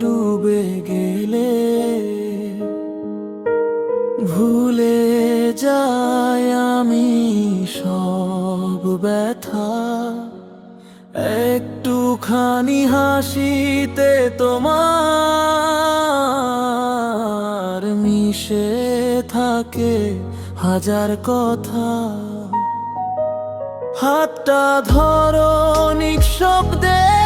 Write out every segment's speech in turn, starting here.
ডুবে গেলে ভুলে যায় আমি সব ব্যথা। একটুখানি হাসিতে তোমার মিশে থাকে হাজার কথা। হাতটা ধরো নিঃশব্দে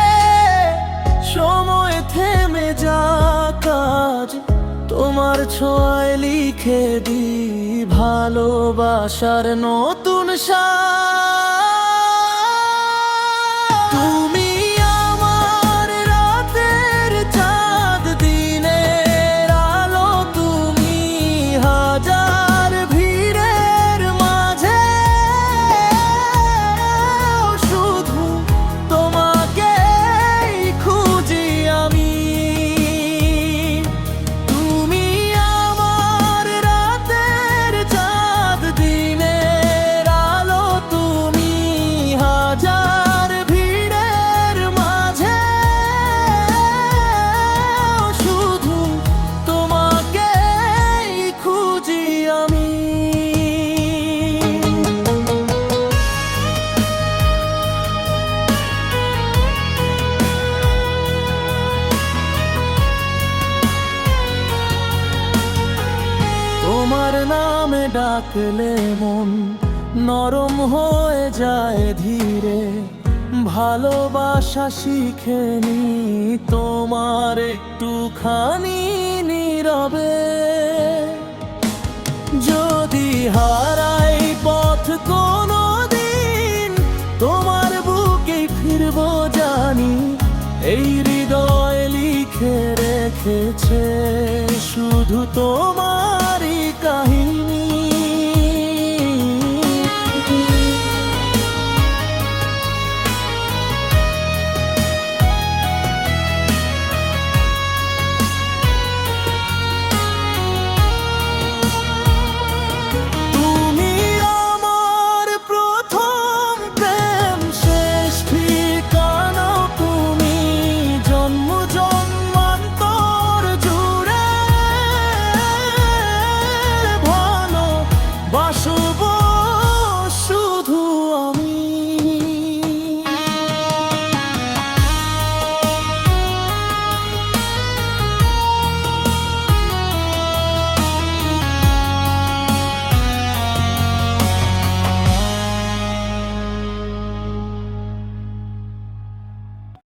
তোমার ছোঁয়ায় লিখে দি ভালোবাসার নতুন সাজ তোমার নামে ডাকলে মন নরম হয়ে যায় ধীরে। ভালোবাসা শিখেনি তোমার একটুখানি নীরবে। যদি হারাই পথ কোনো দিন তোমার বুকে ফিরব জানি, এই হৃদয় লিখে রেখেছে শুধু তোমার